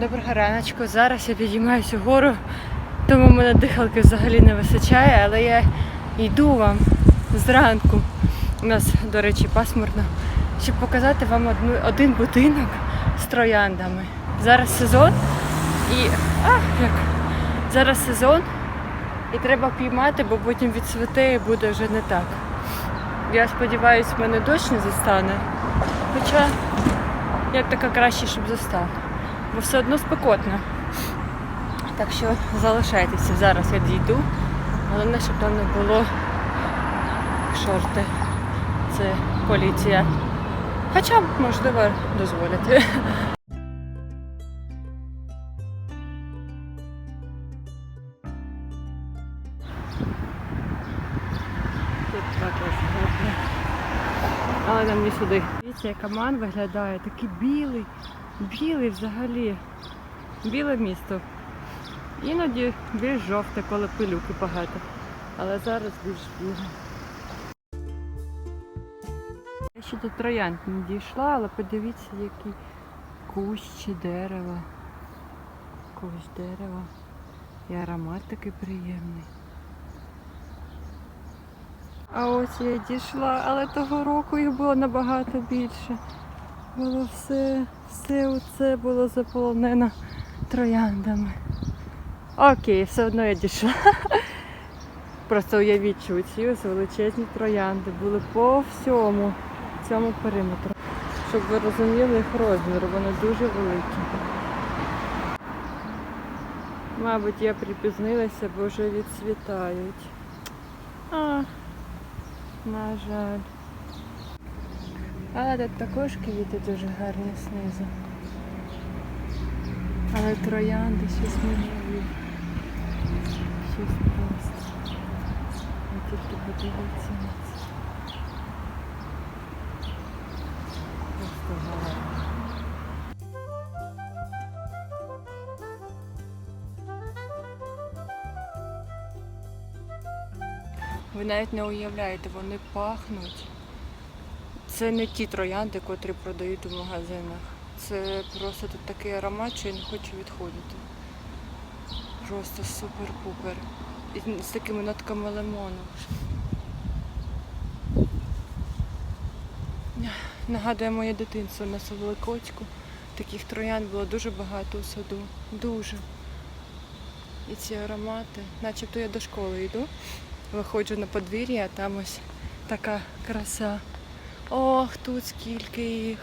Доброго раночку. Зараз я підіймаюся вгору, тому в мене дихалки взагалі не вистачає, але я йду вам зранку. У нас, до речі, пасмурно, щоб показати вам одну, один будинок з трояндами. Зараз сезон і. А, як? Зараз сезон і треба піймати, бо потім відцвіте і буде вже не так. Я сподіваюся, мене дощ не застане. Хоча як така краще, щоб застав. Бо все одно спекотно. Так що залишайтеся. Зараз я дійду. Головне, щоб там не було шорти. Це поліція. Хоча, можливо, дозволять. Але нам не сюди. Дивіться, як Аман виглядає, такий білий, білий взагалі. Біле місто. Іноді більш жовте, коли пилюки багато. Але зараз більш біле. Я ще до троянд не дійшла, але подивіться, які кущі дерева. Кущ дерева. І аромат такий приємний. А ось я дійшла, але того року їх було набагато більше. Було все, все оце було заполонено трояндами. Окей, все одно я дійшла. Просто уявіть, що ці ось величезні троянди були по всьому цьому периметру. Щоб ви розуміли їх розмір, вони дуже великі. Мабуть, я припізнилася, бо вже відцвітають. А, на жаль. Але тут також квіти дуже гарні знизу. Але троянди щось мінові. Щось просто. Ви тільки подивіться на це. Просто гарно. Ви навіть не уявляєте, вони пахнуть. Це не ті троянди, котрі продають у магазинах. Це просто тут такий аромат, що я не хочу відходити. Просто супер-пупер. І з такими нотками лимону. Нагадує моє дитинство на Соловикоцьку. Таких троянд було дуже багато у саду. Дуже. І ці аромати. Начебто я до школи йду, виходжу на подвір'я, а там ось така краса. Ох, тут скільки їх.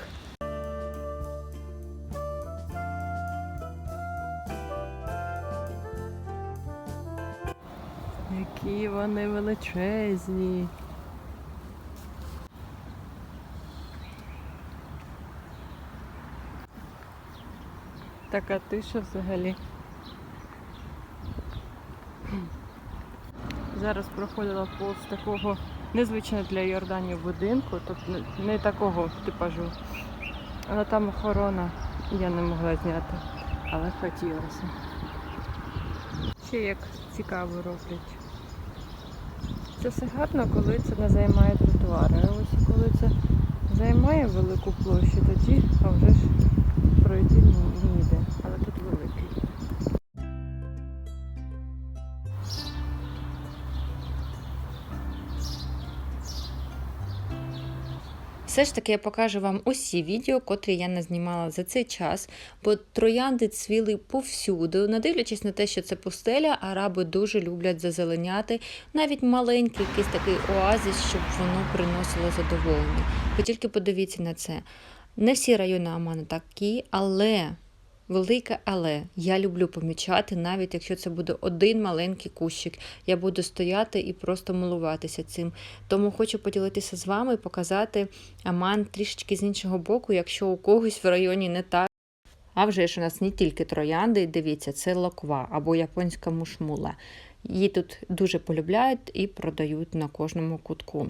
Які вони величезні. Така тиша взагалі. Зараз проходила повз такого незвичайно для Йорданії будинку, тобто не такого типажу. Але там охорона я не могла зняти, але хотілося. Ще як цікаво роблять. Це все гарно, коли це не займає тротуари. А ось коли це займає велику площу, тоді а вже ж пройти ніде. Але тут великий. Все ж таки я покажу вам усі відео, котрі я назнімала за цей час, бо троянди цвіли повсюди. Не дивлячись на те, що це пустеля, араби дуже люблять зазеленяти навіть маленький якийсь такий оазис, щоб воно приносило задоволення. Ви тільки подивіться на це. Не всі райони Амана такі, але велике але я люблю помічати, навіть якщо це буде один маленький кущик. Я буду стояти і просто милуватися цим. Тому хочу поділитися з вами і показати Аман трішечки з іншого боку, якщо у когось в районі не так. А вже ж у нас не тільки троянди, дивіться, це локва або японська мушмула. Її тут дуже полюбляють і продають на кожному кутку.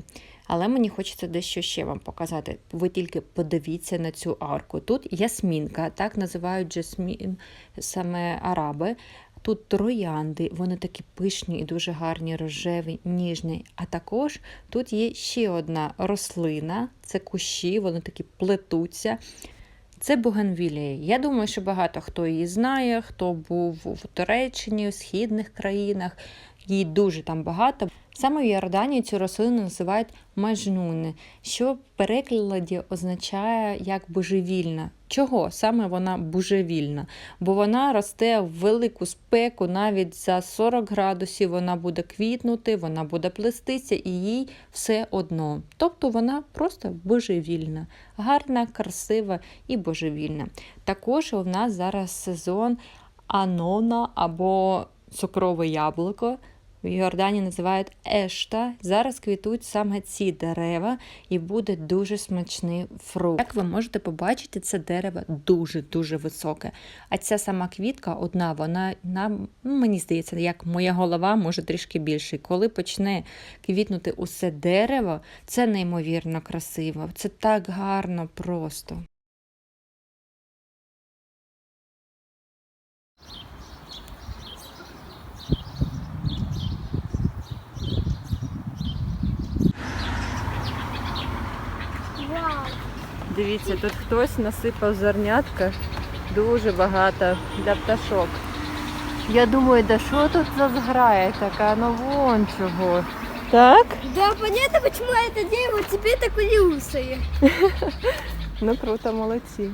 Але мені хочеться дещо ще вам показати. Ви тільки подивіться на цю арку. Тут ясмінка, так називають джасмін саме араби. Тут троянди, вони такі пишні і дуже гарні, рожеві, ніжні. А також тут є ще одна рослина, це кущі, вони такі плетуться. Це Бугенвілія. Я думаю, що багато хто її знає, хто був в Туреччині, у східних країнах. Її дуже там багато. Саме в Йорданії цю рослину називають мажнуни, що в перекладі означає як божевільна. Чого саме вона божевільна? Бо вона росте в велику спеку, навіть за 40 градусів вона буде квітнути, вона буде плестися і їй все одно. Тобто вона просто божевільна, гарна, красива і божевільна. Також у нас зараз сезон анона або цукрове яблуко. В Йордані називають ешта. Зараз квітуть саме ці дерева і буде дуже смачний фрукт. Як ви можете побачити, це дерево дуже-дуже високе. А ця сама квітка одна, вона нам, ну, мені здається, як моя голова, може трішки більше. Коли почне квітнути усе дерево, це неймовірно красиво. Це так гарно просто. Дивіться, тут хтось насипав зернятка дуже багато для пташок. Я думаю, да що тут за зграя така, ну вон чого. Так? Да, понятно, почему это дерево тебе так лысое. Ну круто, молодці.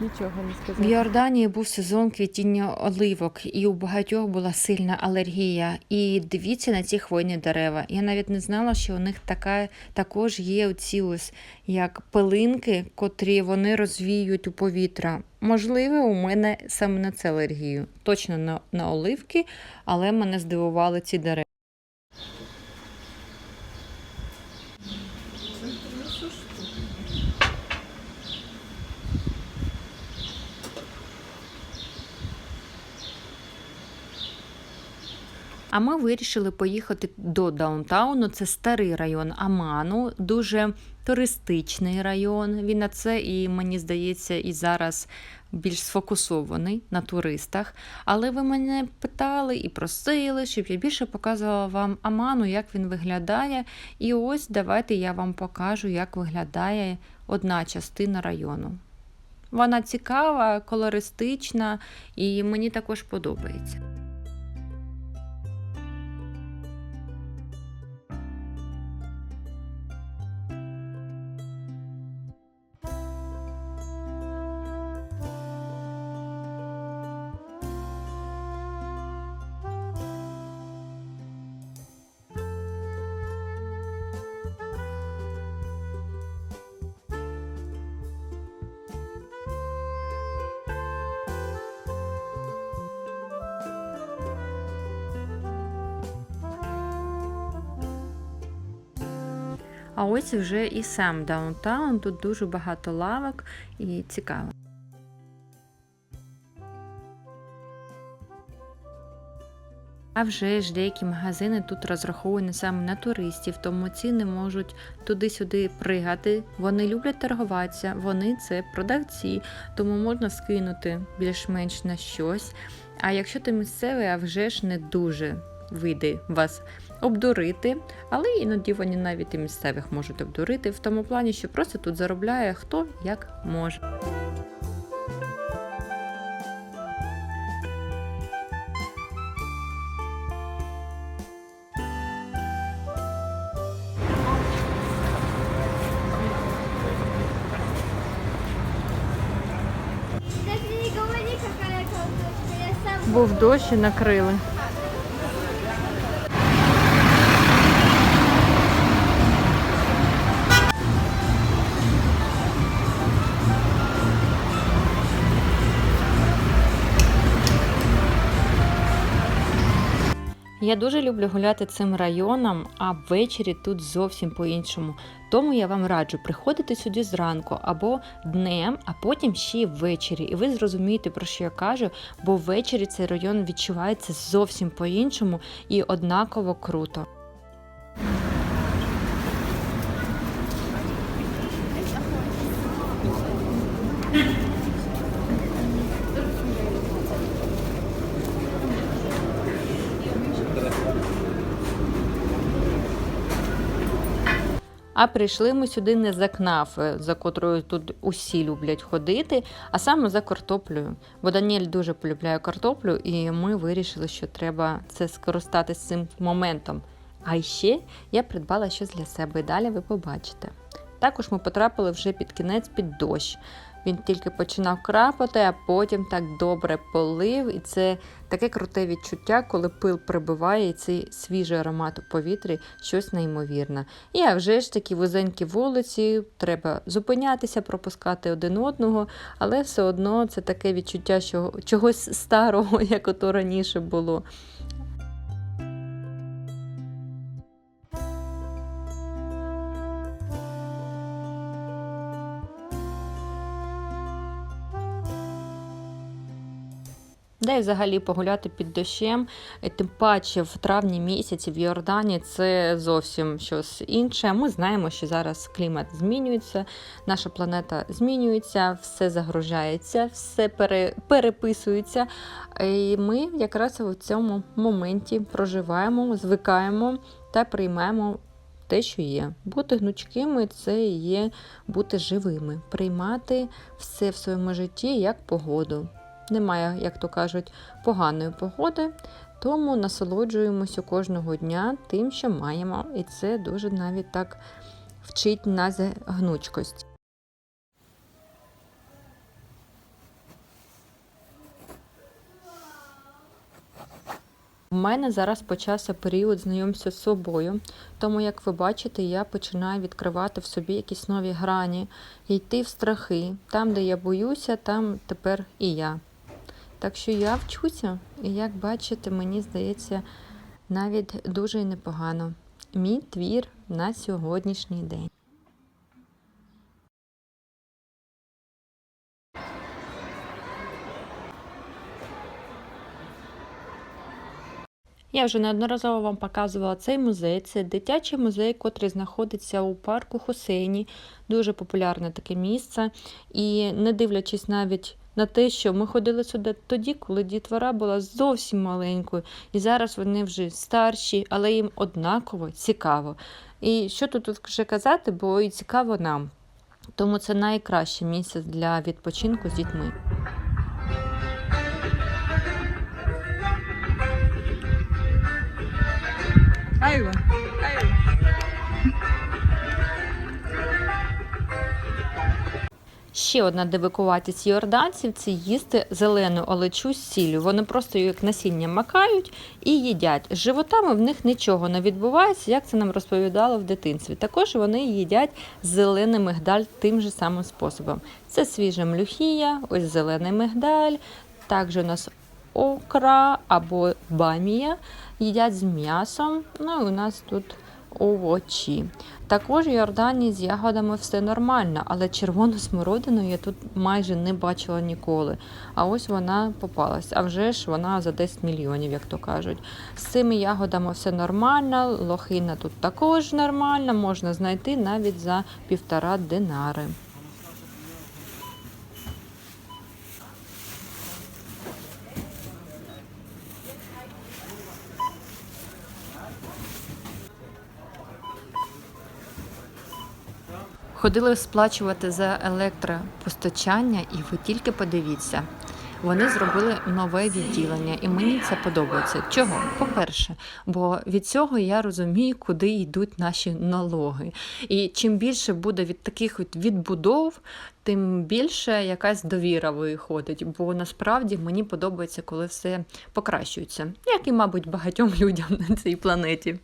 Нічого не В сказати. Йорданії був сезон квітіння оливок, і у багатьох була сильна алергія. І дивіться на ці хвойні дерева. Я навіть не знала, що у них така також є оці ось як пилинки, котрі вони розвіюють у повітря. Можливо, у мене саме на це алергію. Точно на, на оливки, але мене здивували ці дерева. А ми вирішили поїхати до даунтауну. Це старий район Аману, дуже туристичний район. Він на це і мені здається, і зараз більш сфокусований на туристах. Але ви мене питали і просили, щоб я більше показувала вам Аману, як він виглядає. І ось давайте я вам покажу, як виглядає одна частина району. Вона цікава, колористична і мені також подобається. А ось вже і сам даунтаун. Тут дуже багато лавок і цікаво. А вже ж деякі магазини тут розраховані саме на туристів, тому ціни можуть туди-сюди пригати. Вони люблять торгуватися, вони це продавці, тому можна скинути більш-менш на щось. А якщо ти місцевий, а вже ж не дуже вийде вас обдурити, але іноді вони навіть і місцевих можуть обдурити в тому плані, що просто тут заробляє хто як може. Був дощ і накрили. Я дуже люблю гуляти цим районом, а ввечері тут зовсім по-іншому. Тому я вам раджу приходити сюди зранку або днем, а потім ще й ввечері. І ви зрозумієте, про що я кажу, бо ввечері цей район відчувається зовсім по-іншому і однаково круто. А прийшли ми сюди не за кнафи, за котрою тут усі люблять ходити, а саме за картоплею. Бо Даніель дуже полюбляє картоплю, і ми вирішили, що треба це скористатися цим моментом. А ще я придбала щось для себе, і далі ви побачите. Також ми потрапили вже під кінець під дощ. Він тільки починав крапати, а потім так добре полив. І це таке круте відчуття, коли пил прибиває і цей свіжий аромат у повітрі, щось неймовірне. І а вже ж такі вузенькі вулиці, треба зупинятися, пропускати один одного, але все одно це таке відчуття що, чогось старого, як ото раніше було. Й взагалі погуляти під дощем, тим паче в травні місяці в Йордані це зовсім щось інше. Ми знаємо, що зараз клімат змінюється, наша планета змінюється, все загружається, все пере, переписується. І ми якраз в цьому моменті проживаємо, звикаємо та приймаємо. Те, що є. Бути гнучкими це є бути живими, приймати все в своєму житті як погоду немає, як то кажуть, поганої погоди, тому насолоджуємося кожного дня тим, що маємо, і це дуже навіть так вчить нас гнучкості. У мене зараз почався період знайомства з собою, тому, як ви бачите, я починаю відкривати в собі якісь нові грані, йти в страхи. Там, де я боюся, там тепер і я. Так що я вчуся, і як бачите, мені здається, навіть дуже непогано. Мій твір на сьогоднішній день. Я вже неодноразово вам показувала цей музей. Це дитячий музей, котрий знаходиться у парку Хусейні. Дуже популярне таке місце. І не дивлячись навіть на те, що ми ходили сюди тоді, коли дітвора була зовсім маленькою, і зараз вони вже старші, але їм однаково цікаво. І що тут вже казати, бо і цікаво нам. Тому це найкраще місце для відпочинку з дітьми. Айва, айва. Ще одна дивикуватість йорданців це їсти зелену олечу з сіллю. Вони просто її як насіння макають і їдять. З животами в них нічого не відбувається, як це нам розповідало в дитинстві. Також вони їдять зелений мигдаль тим же самим способом. Це свіжа млюхія, ось зелений мигдаль. Також у нас окра або бамія їдять з м'ясом. Ну і у нас тут овочі. Також в Йорданії з ягодами все нормально, але червону смородину я тут майже не бачила ніколи. А ось вона попалась. А вже ж вона за 10 мільйонів, як то кажуть. З цими ягодами все нормально, лохина тут також нормальна, можна знайти навіть за півтора динари. Ходили сплачувати за електропостачання, і ви тільки подивіться. Вони зробили нове відділення, і мені це подобається. Чого? По-перше, бо від цього я розумію, куди йдуть наші налоги. І чим більше буде від таких відбудов, тим більше якась довіра виходить. Бо насправді мені подобається, коли все покращується, як і, мабуть, багатьом людям на цій планеті.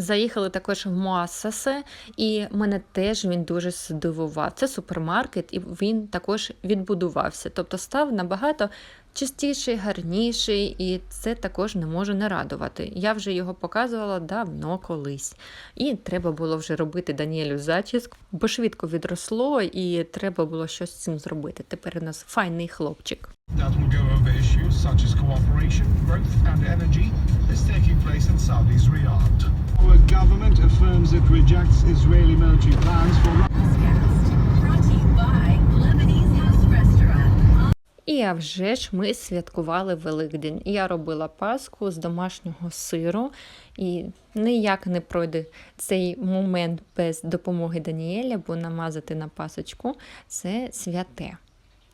Заїхали також в Моасасе, і мене теж він дуже здивував. Це супермаркет, і він також відбудувався, тобто став набагато чистіший, гарніший, і це також не може не радувати. Я вже його показувала давно колись. І треба було вже робити Даніелю зачіску, бо швидко відросло, і треба було щось з цим зробити. Тепер у нас файний хлопчик. Such as cooperation, growth and energy is taking place in. Our government affirms it rejects Israeli military plans for І а вже ж ми святкували Великдень. Я робила паску з домашнього сиру, і ніяк не пройде цей момент без допомоги Даніеля, бо намазати на пасочку це святе.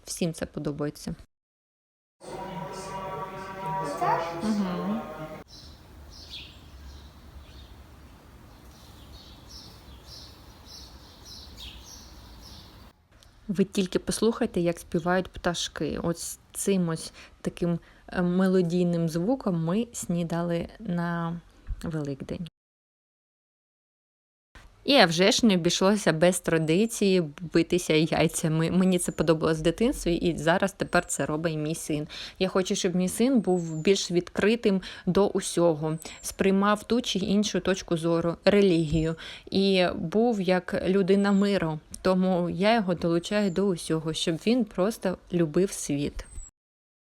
Всім це подобається. Угу. Ви тільки послухайте, як співають пташки. Ось цим ось таким е, мелодійним звуком ми снідали на Великдень. І а вже ж не обійшлося без традиції битися яйцями. Мені це подобалось в дитинстві, і зараз тепер це робить мій син. Я хочу, щоб мій син був більш відкритим до усього, сприймав ту чи іншу точку зору, релігію і був як людина миру. Тому я його долучаю до усього, щоб він просто любив світ.